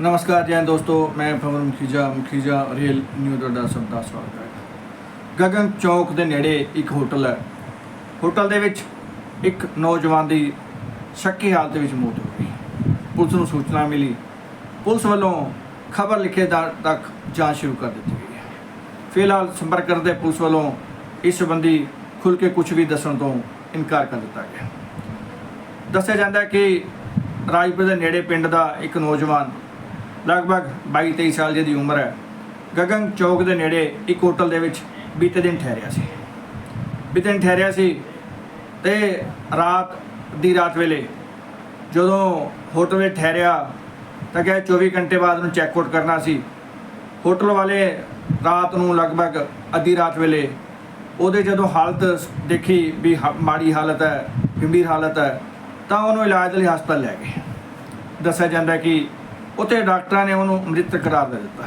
ਨਮਸਕਾਰ ਜੈਨ ਦੋਸਤੋ, ਮੈਂ ਪਵਨ ਮੁਖੀਜਾ ਮੁਖੀਜਾ ਰੇਲ ਨਿਊ ਤੁਹਾਡਾ ਸਭ ਦਾ ਸਵਾਗਤ ਹੈ। ਗਗਨ ਚੌਕ ਦੇ ਨੇੜੇ ਇੱਕ ਹੋਟਲ ਹੈ। ਹੋਟਲ ਦੇ ਵਿੱਚ ਇੱਕ ਨੌਜਵਾਨ ਦੀ ਸ਼ੱਕੀ ਹਾਲਤ ਵਿੱਚ ਮੌਤ ਹੋ ਗਈ। ਪੁਲਿਸ ਨੂੰ ਸੂਚਨਾ ਮਿਲੀ। ਪੁਲਿਸ ਵੱਲੋਂ ਖਬਰ ਲਿਖੇ ਦਾ ਤੱਕ ਜਾਂਚ ਸ਼ੁਰੂ ਕਰ ਦਿੱਤੀ ਗਈ ਹੈ। ਫਿਲਹਾਲ ਸੰਪਰਕ ਕਰਦੇ ਪੁਲਿਸ ਵੱਲੋਂ ਇਸ ਸੰਬੰਧੀ ਖੁੱਲ ਕੇ ਕੁਝ ਵੀ ਦੱਸਣ ਤੋਂ ਇਨਕਾਰ ਕਰ ਦਿੱਤਾ ਗਿਆ ਦੱਸਿਆ ਜਾਂਦਾ ਹੈ ਕਿ ਰਾਜਪੁਰ ਦੇ ਨੇੜੇ ਪਿੰਡ ਦਾ ਇੱਕ ਨੌਜਵਾਨ ਲਗਭਗ 22 23 ਸਾਲ ਜਿਹਦੀ ਉਮਰ ਹੈ। ਗਗਨ ਚੌਕ ਦੇ ਨੇੜੇ ਇੱਕ ਹੋਟਲ ਦੇ ਵਿੱਚ ਬੀਤੇ ਦਿਨ ਠਹਿਰਿਆ ਸੀ। ਬੀਤੇ ਦਿਨ ਠਹਿਰਿਆ ਸੀ ਤੇ ਰਾਤ ਦੀ ਰਾਤ ਵੇਲੇ ਜਦੋਂ ਹੋਟਲ ਵਿੱਚ ਠਹਿਰਿਆ ਤਾਂ ਕਿ 24 ਘੰਟੇ ਬਾਅਦ ਉਹਨੂੰ ਚੈੱਕ ਆਊਟ ਕਰਨਾ ਸੀ। ਹੋਟਲ ਵਾਲੇ ਰਾਤ ਨੂੰ ਲਗਭਗ ਅੱਧੀ ਰਾਤ ਵੇਲੇ ਉਹਦੇ ਜਦੋਂ ਹਾਲਤ ਦੇਖੀ ਵੀ ਹ- ਮਾੜੀ ਹਾਲਤ ਹੈ, ਗੰਭੀਰ ਹਾਲਤ ਹੈ ਤਾਂ ਉਹਨੂੰ ਇਲਾਜ ਲਈ ਹਸਪਤਾਲ ਲੈ ਗਏ। ਦੱਸਿਆ ਜਾਂਦਾ ਕਿ ਉੱਥੇ ਡਾਕਟਰਾਂ ਨੇ ਉਹਨੂੰ ਮ੍ਰਿਤਕ ਕਰਾਰ ਦੇ ਦਿੱਤਾ।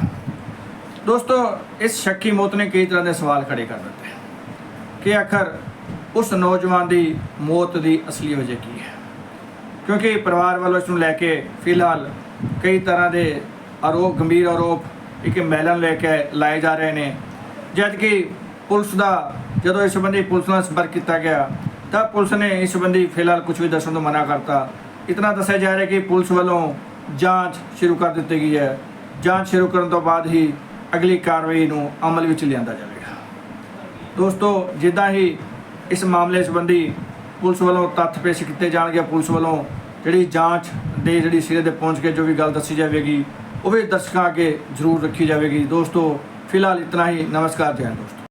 ਦੋਸਤੋ, ਇਸ ਸ਼ੱਕੀ ਮੌਤ ਨੇ ਕਈ ਤਰ੍ਹਾਂ ਦੇ ਸਵਾਲ ਖੜੇ ਕਰ ਦਿੱਤੇ। ਕਿ ਆਖਰ ਉਸ ਨੌਜਵਾਨ ਦੀ ਮੌਤ ਦੀ ਅਸਲੀ ਵਜ੍ਹਾ ਕੀ ਹੈ? ਕਿਉਂਕਿ ਪਰਿਵਾਰ ਵੱਲੋਂ ਇਸ ਨੂੰ ਲੈ ਕੇ ਫਿਲਹਾਲ ਕਈ ਤਰ੍ਹਾਂ ਦੇ ਆਰੋਪ, ਗੰਭੀਰ ਆਰੋਪ ਇੱਕ ਮਹਿਲਾ ਨੂੰ ਲੈ ਕੇ ਲਾਏ ਜਾ ਰਹੇ ਨੇ। ਜਦ ਕਿ ਪੁਲਿਸ ਦਾ, ਜਦੋਂ ਇਸ ਸੰਬੰਧੀ ਪੁਲਿਸ ਨਾਲ ਸੰਪਰਕ ਕੀਤਾ ਗਿਆ, ਤਾਂ ਪੁਲਿਸ ਨੇ ਇਸ ਸੰਬੰਧੀ ਫਿਲਹਾਲ ਕੁਝ ਵੀ ਦੱਸਣ ਤੋਂ ਮਨਾ ਕਰਤਾ। ਇਤਨਾ ਦੱਸਿਆ ਜਾ ਰਿਹਾ ਕਿ ਪੁਲਿਸ ਵੱਲੋਂ ਜਾਂਚ ਸ਼ੁਰੂ ਕਰ ਦਿੱਤੀ ਗਈ ਹੈ। ਜਾਂਚ ਸ਼ੁਰੂ ਕਰਨ ਤੋਂ ਬਾਅਦ ਹੀ ਅਗਲੀ ਕਾਰਵਾਈ ਨੂੰ ਅਮਲ ਵਿੱਚ ਲਿਆਂਦਾ ਜਾਵੇਗਾ। ਦੋਸਤੋ, ਜਿੱਦਾਂ ਹੀ ਇਸ ਮਾਮਲੇ ਸੰਬੰਧੀ ਪੁਲਿਸ ਵੱਲੋਂ ਤੱਥ ਪੇਸ਼ ਕੀਤੇ ਜਾਣਗੇ, ਪੁਲਿਸ ਵੱਲੋਂ ਜਿਹੜੀ ਜਾਂਚ ਦੇ ਜਿਹੜੀ ਸਿਰੇ ਤੇ ਪਹੁੰਚ ਕੇ ਜੋ ਵੀ ਗੱਲ ਦੱਸੀ ਜਾਵੇਗੀ, ਉਹ ਵੀ ਦਰਸ਼ਕਾਂ ਅੱਗੇ ਜ਼ਰੂਰ ਰੱਖੀ ਜਾਵੇਗੀ। ਦੋਸਤੋ, ਫਿਲਹਾਲ ਇਤਨਾ ਹੀ। ਨਮਸਕਾਰ, ਜੈ ਦੋਸਤੋ।